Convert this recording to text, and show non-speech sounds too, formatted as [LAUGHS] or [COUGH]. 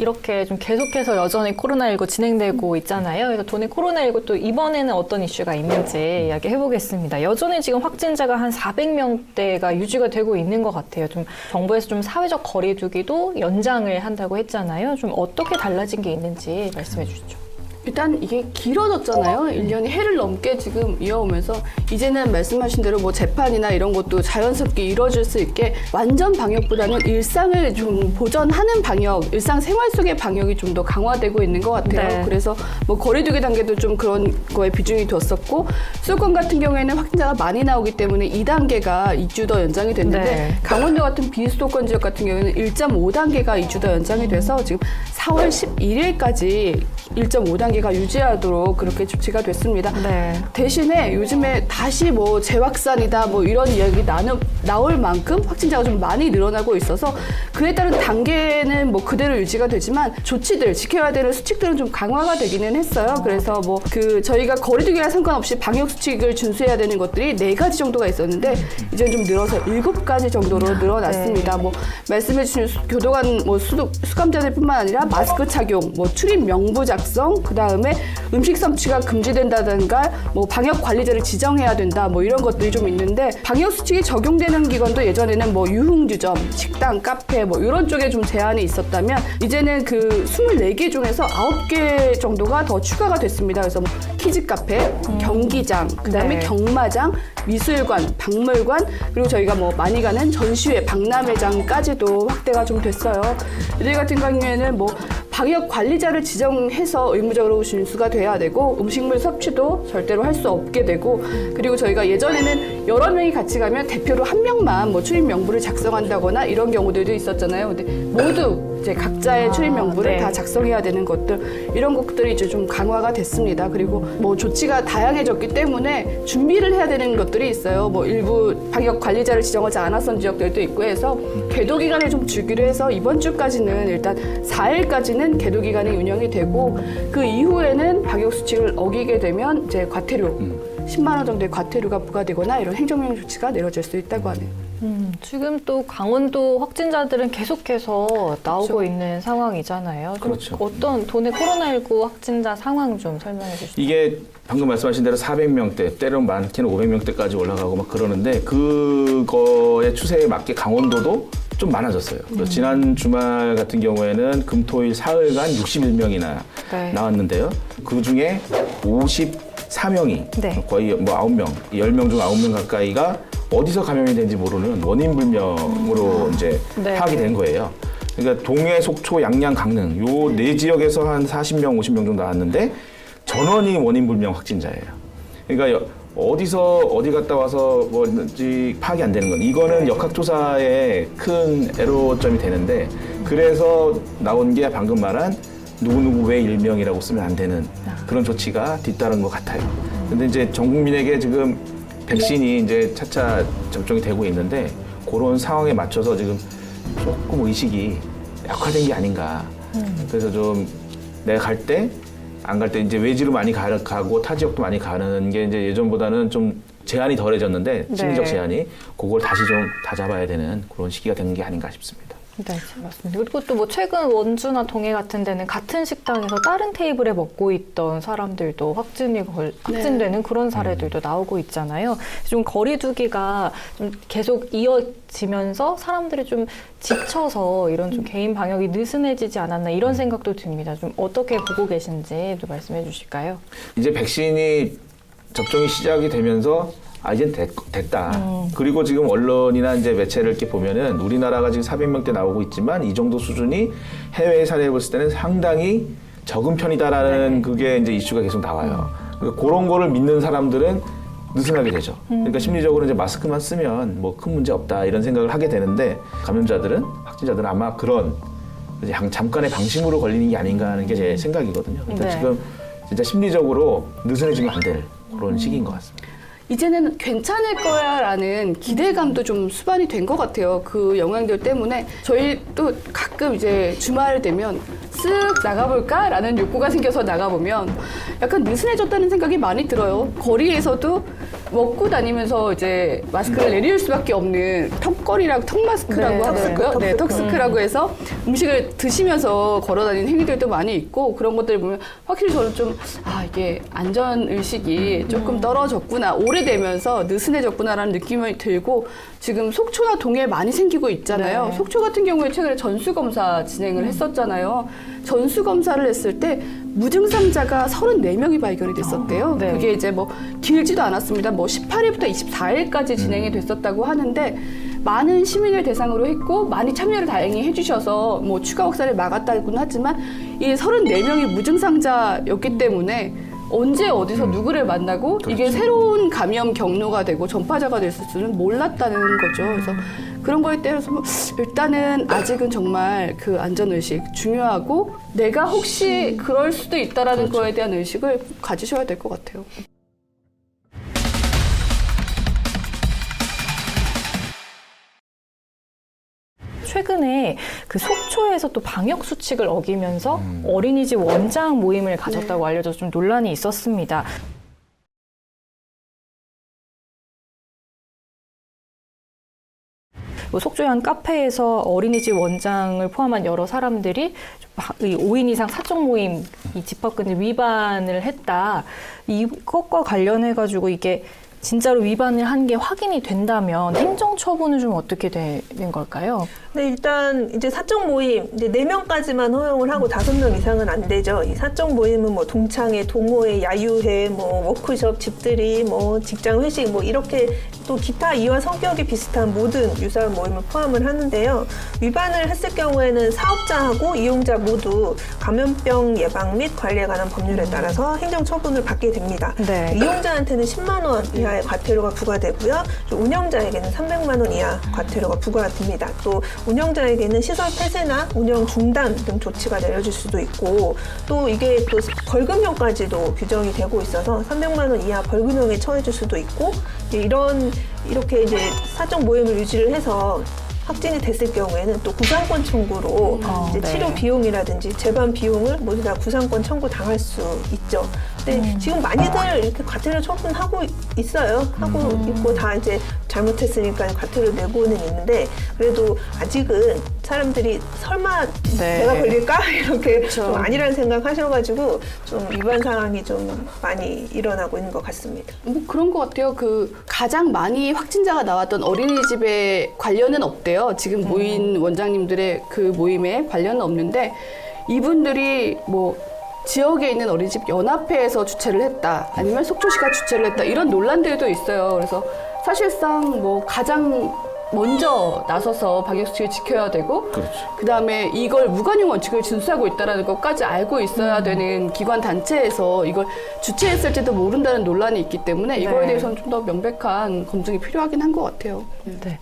이렇게 좀 계속해서 여전히 코로나19 진행되고 있잖아요. 그래서 도내 코로나19 또 이번에는 어떤 이슈가 있는지 이야기해 보겠습니다. 여전히 지금 확진자가 한 400명대가 유지가 되고 있는 것 같아요. 좀 정부에서 좀 사회적 거리두기도 연장을 한다고 했잖아요. 좀 어떻게 달라진 게 있는지 말씀해 주시죠. 일단 이게 길어졌잖아요. 1년이 해를 넘게 지금 이어오면서 이제는 말씀하신 대로 뭐 재판이나 이런 것도 자연스럽게 이루어질 수 있게 완전 방역보다는 일상을 좀 보전하는 방역, 일상 생활 속의 방역이 좀 더 강화되고 있는 것 같아요. 네. 그래서 뭐 거리두기 단계도 좀 그런 거에 비중이 뒀었고 수도권 같은 경우에는 확진자가 많이 나오기 때문에 2단계가 2주 더 연장이 됐는데 네. 강원도 같은 비수도권 지역 같은 경우에는 1.5단계가 2주 더 연장이 돼서 지금 4월 11일까지 1.5단계 가 유지하도록 그렇게 조치가 됐습니다. 네. 대신에 요즘에 다시 뭐 재확산이다 뭐 이런 이야기 나누, 나올 만큼 확진자가 좀 많이 늘어나고 있어서 그에 따른 단계는 뭐 그대로 유지가 되지만 조치들 지켜야 되는 수칙들은 좀 강화가 되기는 했어요. 그래서 뭐 그 저희가 거리두기랑 상관없이 방역 수칙을 준수해야 되는 것들이 네 가지 정도가 있었는데 이제 좀 늘어서 일곱 가지 정도로 늘어났습니다. 뭐 말씀해주신 수- 교도관 뭐 수도, 수감자들뿐만 아니라 마스크 착용, 뭐 출입 명부 작성, 그 다음 에 음식 섭취가 금지된다든가 뭐 방역 관리자를 지정해야 된다 뭐 이런 것들이 좀 있는데 방역 수칙이 적용되는 기관도 예전에는 뭐 유흥주점, 식당, 카페 뭐 이런 쪽에 좀 제한이 있었다면 이제는 그 24개 중에서 9개 정도가 더 추가가 됐습니다. 그래서 뭐 키즈 카페, 경기장, 그다음에 네. 경마장, 미술관, 박물관 그리고 저희가 뭐 많이 가는 전시회, 박람회장까지도 확대가 좀 됐어요. 이들 같은 경우에는 뭐 방역 관리자를 지정해서 의무적으로 준수가 돼야 되고 음식물 섭취도 절대로 할 수 없게 되고 그리고 저희가 예전에는 여러 명이 같이 가면 대표로 한 명만 뭐 출입 명부를 작성한다거나 이런 경우들도 있었잖아요. 근데 모두 이제 각자의 아, 출입 명부를 네. 다 작성해야 되는 것들 이런 것들이 이제 좀 강화가 됐습니다. 그리고 뭐 조치가 다양해졌기 때문에 준비를 해야 되는 것들이 있어요. 뭐 일부 방역 관리자를 지정하지 않았던 지역들도 있고 해서 계도 기간을 좀 주기로 해서 이번 주까지는 일단 4일까지는 계도 기간이 운영이 되고 그 이후에는 방역 수칙을 어기게 되면 이제 과태료 10만 원 정도의 과태료가 부과되거나 이런 행정명 조치가 내려질 수 있다고 하네요. 음, 지금 또 강원도 확진자들은 계속해서 나오고 그렇죠. 있는 상황이잖아요. 좀 그렇죠. 어떤 도내 코로나19 확진자 상황 좀 설명해 주시죠. 이게 방금 말씀하신 대로 400명대, 때론 많게는 500명대까지 올라가고 막 그러는데 그거의 추세에 맞게 강원도도 좀 많아졌어요. 그래서 지난 주말 같은 경우에는 금토일 사흘간 61명이나 네. 나왔는데요. 그 중에 54명이 네. 거의 뭐 9명, 10명 중 9명 가까이가 어디서 감염이 된지 모르는 원인 불명으로 이제 네. 파악이 된 거예요. 그러니까 동해, 속초, 양양, 강릉 요 네 지역에서 한 40명, 50명 정도 나왔는데 전원이 원인 불명 확진자예요. 그러니까 여- 어디서 어디 갔다 와서 뭐지 파악이 안 되는 건 이거는 역학조사에 큰 애로점이 되는데 그래서 나온 게 방금 말한 누구누구 왜 일명이라고 쓰면 안 되는 그런 조치가 뒤따른 것 같아요. 근데 이제 전 국민에게 지금 백신이 이제 차차 접종이 되고 있는데 그런 상황에 맞춰서 지금 조금 의식이 약화된 게 아닌가. 그래서 좀 내가 갈 때 안 갈 때 이제 외지로 많이 가, 가고 타 지역도 많이 가는 게 이제 예전보다는 좀 제한이 덜해졌는데 심리적 네. 제한이 그걸 다시 좀 다잡아야 되는 그런 시기가 되는 게 아닌가 싶습니다. 네, 맞습니다. 그리고 또 뭐 최근 원주나 동해 같은 데는 같은 식당에서 다른 테이블에 먹고 있던 사람들도 확진이 걸, 확진되는 그런 사례들도 나오고 있잖아요. 좀 거리두기가 좀 계속 이어지면서 사람들이 좀 지쳐서 이런 좀 개인 방역이 느슨해지지 않았나 이런 생각도 듭니다. 좀 어떻게 보고 계신지 또 말씀해 주실까요? 이제 백신이 접종이 시작이 되면서 아 이제 됐, 다 그리고 지금 언론이나 이제 매체를 이렇게 보면은 우리나라가 지금 400명대 나오고 있지만 이 정도 수준이 해외 사례를 봤을 때는 상당히 적은 편이다라는 그게 이제 이슈가 계속 나와요. 그러니까 그런 거를 믿는 사람들은 느슨하게 되죠. 그러니까 심리적으로 이제 마스크만 쓰면 뭐 큰 문제 없다 이런 생각을 하게 되는데 감염자들은 확진자들은 아마 그런 이제 양- 잠깐의 방심으로 걸리는 게 아닌가 하는 게 제 생각이거든요. 그러니까 네. 지금 진짜 심리적으로 느슨해지면 안 될 그런 시기인 것 같습니다. 이제는 괜찮을 거야라는 기대감도 좀 수반이 된 것 같아요. 그 영향들 때문에 저희 또 가끔 이제 주말 되면 쓱 나가볼까라는 욕구가 생겨서 나가보면 약간 느슨해졌다는 생각이 많이 들어요. 거리에서도 먹고 다니면서 이제 마스크를 내릴 수밖에 없는 턱걸이라고 턱 마스크라고 네, 하더라고요. 네, 네, 턱스크라고 해서 음식을 드시면서 걸어 다니는 행위들도 많이 있고 그런 것들 보면 확실히 저는 좀 아 이게 안전 의식이 조금 떨어졌구나 오래되면서 느슨해졌구나라는 느낌이 들고 지금 속초나 동해에 많이 생기고 있잖아요. 네. 속초 같은 경우에 최근에 전수 검사 진행을 했었잖아요. 전수 검사를 했을 때 무증상자가 34명이 발견이 됐었대요. 네. 그게 이제 뭐 길지도 않았습니다. 뭐 18일부터 24일까지 진행이 됐었다고 하는데 많은 시민을 대상으로 했고 많이 참여를 다행히 해주셔서 뭐 추가 확산을 막았다고는 하지만 이 34명이 무증상자였기 때문에 언제 어디서 누구를 만나고 이게 새로운 감염 경로가 되고 전파자가 됐을 줄은 몰랐다는 거죠. 그래서 그런 거에 대해서 뭐 일단은 아직은 정말 그 안전 의식 중요하고 내가 혹시 그럴 수도 있다라는 거에 대한 의식을 가지셔야 될 것 같아요. 최근에 그 속초에서 또 방역 수칙을 어기면서 어린이집 원장 모임을 가졌다고 알려져서 좀 논란이 있었습니다. 뭐 속초의 한 카페에서 어린이집 원장을 포함한 여러 사람들이 이 5인 이상 사적 모임 이 집합금지 위반을 했다. 이것과 관련해 가지고 이게 진짜로 위반을 한 게 확인이 된다면 행정 처분은 좀 어떻게 되는 걸까요? 네, 일단 이제 사적 모임 이제 네 명까지만 허용을 하고 다섯 명 이상은 안 되죠. 이 사적 모임은 뭐 동창회, 동호회, 야유회, 뭐 워크숍, 집들이, 뭐 직장 회식, 뭐 이렇게 또 기타 이와 성격이 비슷한 모든 유사한 모임을 포함을 하는데요. 위반을 했을 경우에는 사업자하고 이용자 모두 감염병 예방 및 관리에 관한 법률에 따라서 행정 처분을 받게 됩니다. 네. 이용자한테는 10만 원 이하의 과태료가 부과되고요. 또 운영자에게는 300만 원 이하 과태료가 부과됩니다. 또 운영자에게는 시설 폐쇄나 운영 중단 등 조치가 내려질 수도 있고 또 이게 또 벌금형까지도 규정이 되고 있어서 300만 원 이하 벌금형에 처해질 수도 있고 이런 이렇게 이제 사적 모임을 유지를 해서 확진이 됐을 경우에는 또 구상권 청구로 어, 이제 네. 치료 비용이라든지 재반 비용을 모두 다 구상권 청구 당할 수 있죠. 근데 지금 많이들 이렇게 과태료 처분하고 있어요. 하고 있고 다 이제 잘못했으니까 과태료 내고는 있는데 그래도 아직은 사람들이 설마 네. 내가 걸릴까 [LAUGHS] 이렇게. 좀 아니라는 생각 하셔가지고 좀 위반 상황이 좀 많이 일어나고 있는 것 같습니다. 뭐 그런 것 같아요. 그 가장 많이 확진자가 나왔던 어린이집에 관련은 없대요. 지금 모인 원장님들의 그 모임에 관련은 없는데 이분들이 뭐 지역에 있는 어린이집 연합회에서 주최를 했다. 아니면 속초시가 주최를 했다. 이런 논란들도 있어요. 그래서 사실상 뭐 가장 먼저 나서서 방역수칙을 지켜야 되고 그렇죠. 그다음에 이걸 무관용 원칙을 준수하고 있다는 것까지 알고 있어야 되는 기관 단체에서 이걸 주최했을지도 모른다는 논란이 있기 때문에 이거에 네. 대해서는 좀 더 명백한 검증이 필요하긴 한 것 같아요. 네.